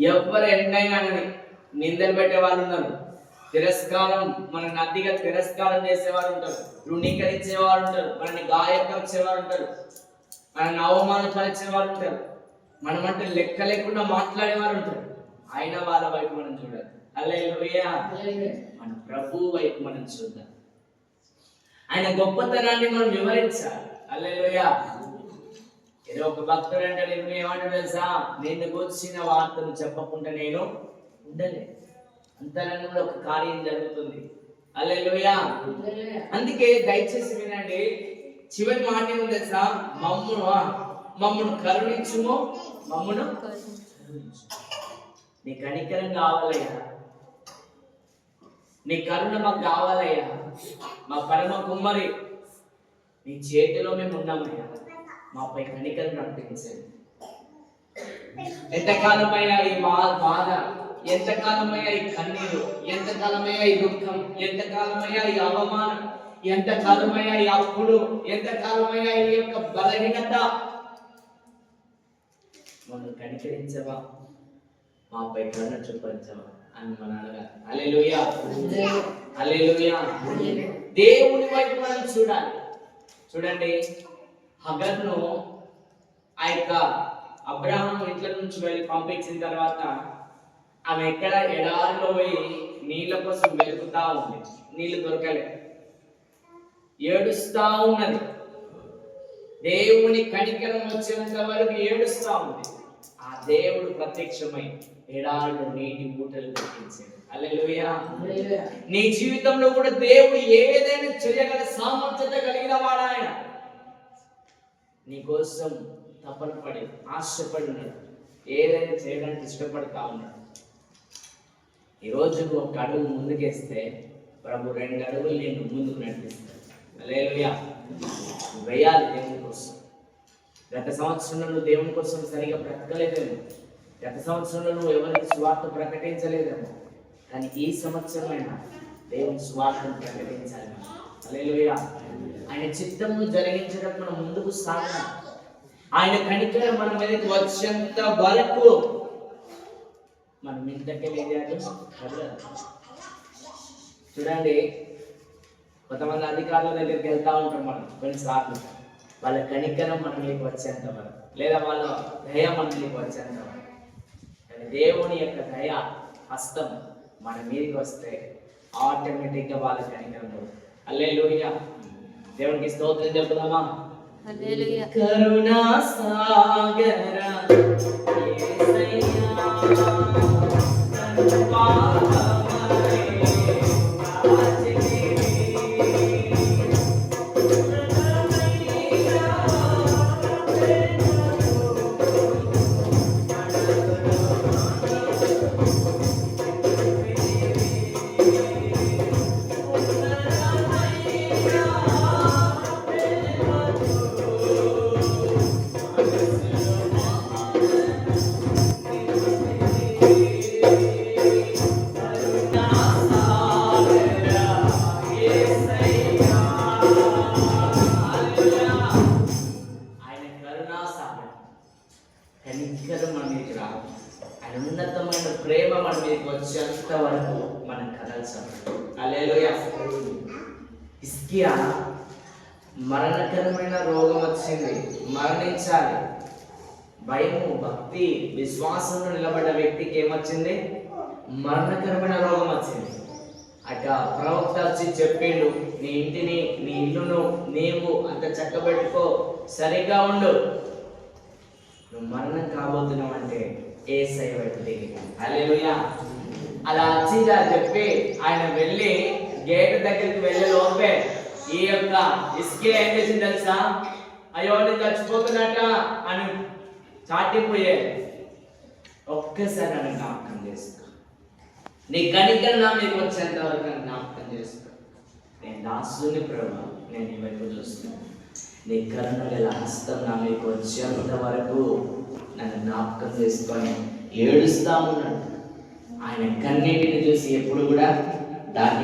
ఎవరు ఎన్నైనా కానీ నిందలు పెట్టే వాళ్ళు ఉన్నారు. తిరస్కారం మన నదిగా తిరస్కారం చేసేవారు ఉంటారు. తృణీకరించేవారు ఉంటారు. మనని గాయపరిచేవారు ఉంటారు. మనల్ని అవమానపరిచేవారు ఉంటారు. మనం అంటే లెక్క లేకుండా మాట్లాడేవారు ఉంటారు. అయినా వాళ్ళ వైపు మనం చూడాలి. మన ప్రభు వైపు మనం చూద్దాం. ఆయన గొప్పతనాన్ని మనం వివరించాలి. అల్లెలోయ ఏదో ఒక భక్తుడు అంటే నేను ఏమంటాడు తెలుసా? నిన్ను కూర్చిన వార్తను చెప్పకుండా నేను ఉండలే. అంతరంగంలో ఒక కార్యం జరుగుతుంది. అల్లెలోయ అందుకే దయచేసి వినండి చివరి మాట ఏమో తెలుసా? మమ్మును మమ్మును కరుణించుము మమ్మును నీ కనికరం కావాలయ్యా. నీ కరుణ మాకు కావాలయ్యా. మా పరమ కుమ్మరి నీ చేతిలో మేము ఉన్నామయ్యా. మాపై కనికరం నడిపించండి. ఎంతకాలమయ్యా ఈ బాధ ఎంతకాలమయ్యా ఈ కన్నీరు ఎంతకాలమయ్యా ఈ దుఃఖం ఎంతకాలమయ్యా ఈ అవమానం ఎంతకాలమయ్యా ఈ అప్పులు ఎంతకాలమయ్యా ఈ యొక్క బలహీనత. మనం కనికరించవా? మాపై కరుణ చూపించవా అని మన అడగాలి అల్లెలుయా అల్లెలుయా దేవుని వైపు మనం చూడాలి. చూడండి. హగర్ను ఆ యొక్క అబ్రహాం ఇంట్లో నుంచి వెళ్ళి పంపించిన తర్వాత ఆమె ఎక్కడ ఎడారిలో పోయి నీళ్ళ కోసం వెతుకుతా ఉంది. నీళ్ళు దొరకలే. ఏడుస్తా ఉన్నది. దేవుని కనికరం వచ్చేంత వరకు ఏడుస్తా ఉంది. ఆ దేవుడు ప్రత్యక్షమై ఎడారిలో నీటి మూటలు పెట్టించాడు. అల్లెలుయా నీ జీవితంలో కూడా దేవుడు ఏదైనా చేయగల సామర్థ్యత కలిగిన వాడు ఆయన. నీ కోసం తపన పడి ఆశపడి ఉన్నాడు. ఏదైనా చేయడానికి ఇష్టపడతా ఉన్నాడు. ఈ రోజు ఒక అడుగు ముందుకేస్తే ప్రభు రెండు అడుగులు నేను ముందుకు నడిపిస్తాను. అలేలుయా వేయాలి దేవుని కోసం. గత సంవత్సరంలో నువ్వు దేవుని కోసం సరిగా బ్రతకలేదేమో. గత సంవత్సరంలో నువ్వు ఎవరికి స్వార్థ ప్రకటించలేదేమో. కానీ ఈ సంవత్సరమైనా దేవుని స్వార్థను ప్రకటించాలి అలేలుయా ఆయన చిత్తమును జరిగించడం మనం ముందుకు సాగం ఆయన కనికరం మన మీదకి వచ్చేంత వరకు మనం ఇంతకెళ్ళేది చూడండి కొంతమంది అధికారుల దగ్గరికి వెళ్తా ఉంటాం మనం కొన్నిసార్లు వాళ్ళ కనికరం మన మీదకి వచ్చేంత వరకు. లేదా వాళ్ళ దయ మన మీదకి వచ్చేంత వరకు. కానీ దేవుని యొక్క దయ హస్తం మన మీదకి వస్తే ఆటోమేటిక్గా వాళ్ళ కనికరం అల్లే దేవునికి స్తోత్రం చెప్పుదామా? కరుణా సాగర యేసయ్యా ఉన్నతమైన ప్రేమ మన మీదకి వచ్చేంత వరకు మనం కదల్సాం అలేలో ఇస్కియా మరణకరమైన రోగం వచ్చింది. మరణించాలి. భయము భక్తి విశ్వాసంలో నిలబడ్డ వ్యక్తికి ఏమొచ్చింది? మరణకరమైన రోగం వచ్చింది. అట ప్రవక్త వచ్చి చెప్పిండు నీ ఇంటిని నీ ఇల్లును నీవు అంత చక్కబెట్టుకో సరిగ్గా ఉండు. నువ్వు మరణం కాబోతున్నావు అంటే ఏ అల్లెలుయా అలా వచ్చి అని చెప్పి ఆయన వెళ్ళి గేట్ దగ్గరికి వెళ్ళే లోపే ఈ యొక్క ఇసుకే ఏం చేసింది తెలుసా? అయ్యో నేను చచ్చిపోతున్నట్ట అని చాటిపోయే. ఒక్కసారి నన్ను జ్ఞాపకం చేసుకో. నీ కనికన్నా నా మీకు వచ్చేంత వరకు నన్ను జ్ఞాపకం చేసుకో. నేను దాసుని ప్రభు నేను ఈ వైపు చూస్తున్నాను. నీ కరుణ గల హస్తం నా మీకు వచ్చేంత వరకు నన్ను జ్ఞాపకం చేసుకొని ఏడుస్తా ఉన్నాడు. ఆయన కన్నీటిని చూసి ఎప్పుడు కూడా దాన్ని